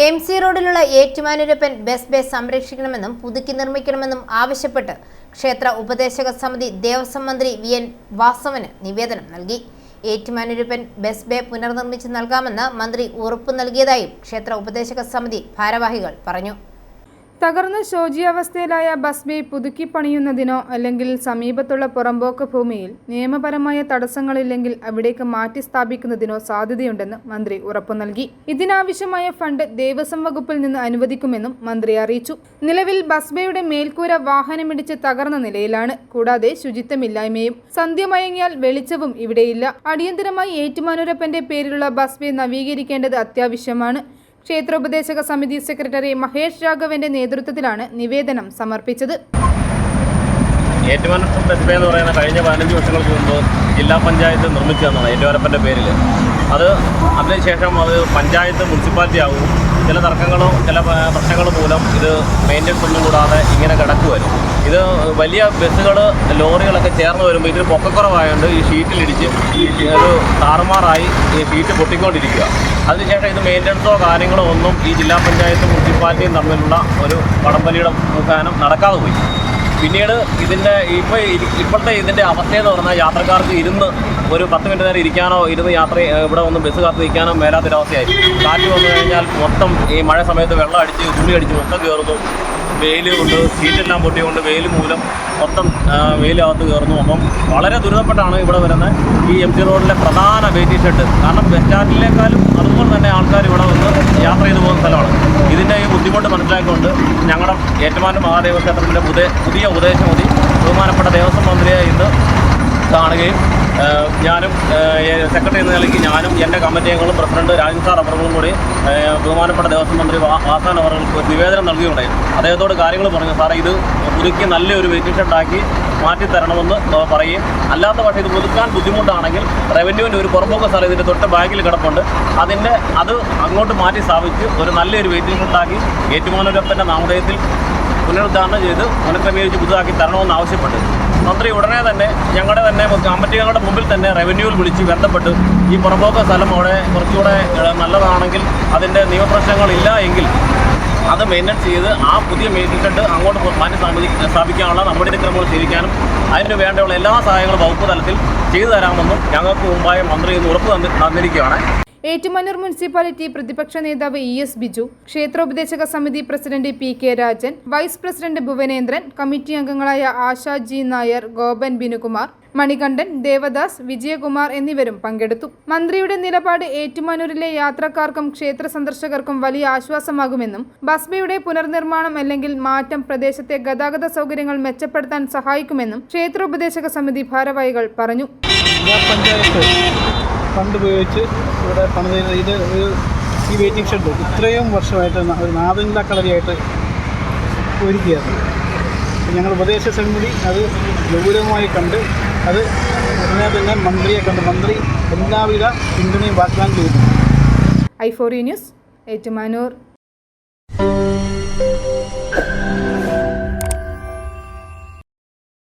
M C റോഡിലുള്ള Ettumanoorappan bus bay സംരക്ഷിക്കണമെന്നും പുതുക്കി നിർമ്മിക്കണമെന്നും ആവശ്യപ്പെട്ട് ക്ഷേത്ര ഉപദേശക സമിതി ദേവസ്വം മന്ത്രി വി എൻ വാസവന് നിവേദനം നൽകി. ഏറ്റുമാനൂരപ്പൻ ബസ് ബേ പുനർനിർമ്മിച്ച് നൽകാമെന്ന് മന്ത്രി ഉറപ്പു നൽകിയതായും ക്ഷേത്ര ഉപദേശക സമിതി ഭാരവാഹികൾ പറഞ്ഞു. തകർന്ന ശോചിയാവസ്ഥയിലായ ബസ് ബേ പുതുക്കി പണിയുന്നതിനോ അല്ലെങ്കിൽ സമീപത്തുള്ള പുറമ്പോക്ക് ഭൂമിയിൽ നിയമപരമായ തടസ്സങ്ങളില്ലെങ്കിൽ അവിടേക്ക് മാറ്റി സ്ഥാപിക്കുന്നതിനോ സാധ്യതയുണ്ടെന്ന് മന്ത്രി ഉറപ്പു നൽകി. ഇതിനാവശ്യമായ ഫണ്ട് ദേവസ്വം വകുപ്പിൽ നിന്ന് അനുവദിക്കുമെന്നും മന്ത്രി അറിയിച്ചു. നിലവിൽ ബസ് ബേയുടെ മേൽക്കൂര വാഹനമിടിച്ച് തകർന്ന നിലയിലാണ്. കൂടാതെ ശുചിത്വമില്ലായ്മയും സന്ധ്യ മയങ്ങിയാൽ വെളിച്ചവും ഇവിടെയില്ല. അടിയന്തരമായി ഏറ്റുമാനൂരപ്പന്റെ പേരിലുള്ള ബസ് ബേ നവീകരിക്കേണ്ടത് അത്യാവശ്യമാണ്. ക്ഷേത്രോപദേശക സമിതി സെക്രട്ടറി മഹേഷ് രാഘവന്റെ നേതൃത്വത്തിലാണ് നിവേദനം സമർപ്പിച്ചത്. ബേ എന്ന് പറയുന്ന കഴിഞ്ഞ പതിനഞ്ച് വർഷങ്ങൾക്ക് മുമ്പ് ജില്ലാ പഞ്ചായത്ത് നിർമ്മിച്ചു തന്നതാണ് ഏറ്റുമാനപ്പന്റെ പേരിൽ അത് അതിനുശേഷം അത് പഞ്ചായത്ത് മുനിസിപ്പാലിറ്റി ആകും ചില തർക്കങ്ങളോ ചില പ്രശ്നങ്ങളും മൂലം ഇത് മെയിന്റെ ഒന്നും കൂടാതെ ഇങ്ങനെ കിടക്കുമായിരുന്നു ഇത് വലിയ ബസ്സുകൾ ലോറികളൊക്കെ ചേർന്ന് വരുമ്പോൾ ഇതിന് പൊക്കക്കുറവായതുകൊണ്ട് ഈ ഷീറ്റിലിടിച്ച് ഒരു താറുമാറായി ഈ ഷീറ്റ് പൊട്ടിക്കൊണ്ടിരിക്കുക അതിനുശേഷം ഇത് മെയിന്റനൻസോ കാര്യങ്ങളോ ഒന്നും ഈ ജില്ലാ പഞ്ചായത്തും മുനിസിപ്പാലിറ്റിയും തമ്മിലുള്ള ഒരു വടംവലിയുടെ മുഖാനം നടക്കാതെ പോയി. പിന്നീട് ഇതിന്റെ ഇപ്പോൾ ഇപ്പോഴത്തെ ഇതിന്റെ അവസ്ഥയെന്ന് പറഞ്ഞാൽ യാത്രക്കാർക്ക് ഇരുന്ന് ഒരു പത്ത് മിനിറ്റ് നേരം ഇരിക്കാനോ ഇരുന്ന് യാത്ര ഇവിടെ ഒന്ന് ബസ് കാത്ത് നിൽക്കാനോ മേലാത്തൊരവസ്ഥയായി കാറ്റ് വന്നു കഴിഞ്ഞാൽ മൊത്തം ഈ മഴ സമയത്ത് വെള്ളം അടിച്ച് തുള്ളി അടിച്ച് മൊത്തം കയറുന്നു വെയിൽ കൊണ്ട് സീറ്റെല്ലാം പൊട്ടിക്കൊണ്ട് വെയിൽ മൂലം മൊത്തം വെയിലകത്ത് കയറുന്നു. അപ്പം വളരെ ദുരിതപ്പെട്ടാണ് ഇവിടെ വരുന്നത് ഈ എം ജി റോഡിലെ പ്രധാന വെയിറ്റിംഗ് ഷെഡ്. കാരണം ബസ് സ്റ്റാൻഡിലേക്കാളും അതുപോലെ തന്നെ ആൾക്കാർ ഇവിടെ വന്ന് യാത്ര ചെയ്തു പോകുന്ന സ്ഥലമാണ്. ഇതിന്റെ ഈ ബുദ്ധിമുട്ട് മനസ്സിലാക്കിക്കൊണ്ട് ഞങ്ങളുടെ ഏറ്റുമാനം മഹാദേവ ക്ഷേത്രത്തിന്റെ പുതിയ പുതിയ ഉപദേശമതി ബഹുമാനപ്പെട്ട ദേവസ്വം മന്ത്രിയെ ഇന്ന് കാണുകയും ഞാനും സെക്രട്ടറി എന്ന നിലയ്ക്ക് ഞാനും എന്റെ കമ്മിറ്റി അംഗങ്ങളും പ്രസിഡന്റ് രാജൻ സാർ അവറുകളും കൂടി ബഹുമാനപ്പെട്ട ദേവസ്വം മന്ത്രി ആസാൻ അവർക്ക് നിവേദനം നൽകിയിട്ടുണ്ടായിരുന്നു അദ്ദേഹത്തോട് കാര്യങ്ങൾ പറഞ്ഞു സാറേ ഇത് പുതുക്കി നല്ലൊരു വെയിറ്റിംഗ് ഉണ്ടാക്കി മാറ്റി തരണമെന്ന് പറയും അല്ലാത്ത പക്ഷേ ഇത് പുതുക്കാൻ ബുദ്ധിമുട്ടാണെങ്കിൽ റവന്യൂവിന്റെ ഒരു പുറമ്പോക്ക് സ്ഥലം ഇതിന്റെ തൊട്ട് ബാക്കിൽ കിടപ്പുണ്ട്. അതിന്റെ അത് അങ്ങോട്ട് മാറ്റി സ്ഥാപിച്ച് ഒരു നല്ലൊരു വെയിറ്റിംഗ് ഉണ്ടാക്കി ഏറ്റുമാനൂരപ്പന്റെ നാമധേയത്തിൽ പുനരുദ്ധാരണം ചെയ്ത് പുനഃക്രമീകരിച്ച് പുതുതാക്കി തരണമെന്ന് ആവശ്യപ്പെട്ടു. മന്ത്രി ഉടനെ തന്നെ ഞങ്ങളുടെ തന്നെ കമ്മിറ്റികളുടെ മുമ്പിൽ തന്നെ റവന്യൂവിൽ വിളിച്ച് ബന്ധപ്പെട്ട് ഈ പുറമ്പോക്ക സ്ഥലം അവിടെ കുറച്ചുകൂടെ നല്ലതാണെങ്കിൽ അതിന്റെ നിയമപ്രശ്നങ്ങളില്ല എങ്കിൽ അത് മെയിന്റെ ചെയ്ത് ആ പുതിയ മെയിന്റെനൻസ് ഷെഡ് അങ്ങോട്ട് മാറ്റി സ്ഥാപി സ്ഥാപിക്കാനുള്ള നടപടിക്രമങ്ങൾ സ്വീകരിക്കാനും അതിന് വേണ്ടിയുള്ള എല്ലാ സഹായങ്ങളും വകുപ്പ് തലത്തിൽ ചെയ്തു തരാമെന്നും ഞങ്ങൾക്ക് മുമ്പായ മന്ത്രി ഇന്ന് ഉറപ്പ് തന്നിരിക്കുകയാണ്. ഏറ്റുമാനൂർ മുനിസിപ്പാലിറ്റി പ്രതിപക്ഷ നേതാവ് ഇ എസ് ബിജു ക്ഷേത്രോപദേശക സമിതി president P K Rajan vice president Bhuvanendran committee അംഗങ്ങളായ ആശാ ജി നായർ ഗോപൻ ബിനുകുമാർ മണികണ്ഠൻ ദേവദാസ് വിജയകുമാർ എന്നിവരും പങ്കെടുത്തു. മന്ത്രിയുടെ നിലപാട് ഏറ്റുമാനൂരിലെ യാത്രക്കാർക്കും ക്ഷേത്ര സന്ദർശകർക്കും വലിയ ആശ്വാസമാകുമെന്നും ബസ്ബയുടെ പുനർനിർമ്മാണം അല്ലെങ്കിൽ മാറ്റം പ്രദേശത്തെ ഗതാഗത സൗകര്യങ്ങൾ മെച്ചപ്പെടുത്താൻ സഹായിക്കുമെന്നും ക്ഷേത്രോപദേശക സമിതി ഭാരവാഹികൾ പറഞ്ഞു. ഫണ്ട് ഉപയോഗിച്ച് ഇവിടെ പണിത് ഇത് ഈ വെയിറ്റിംഗ് ഷെഡ് ഇത്രയും വർഷമായിട്ട് ഒരു നാദിനില കളരിയായിട്ട് ഒരുക്കിയായിരുന്നു ഞങ്ങൾ ഉപദേശ സമിതി അത് ഗൗരവമായി കണ്ട് അത് ഉടനെ തന്നെ മന്ത്രിയെ കണ്ട് മന്ത്രി എല്ലാവിധ പിന്തുണയും വാഗ്ദാനം ചെയ്തു. I four news Ettumanoor.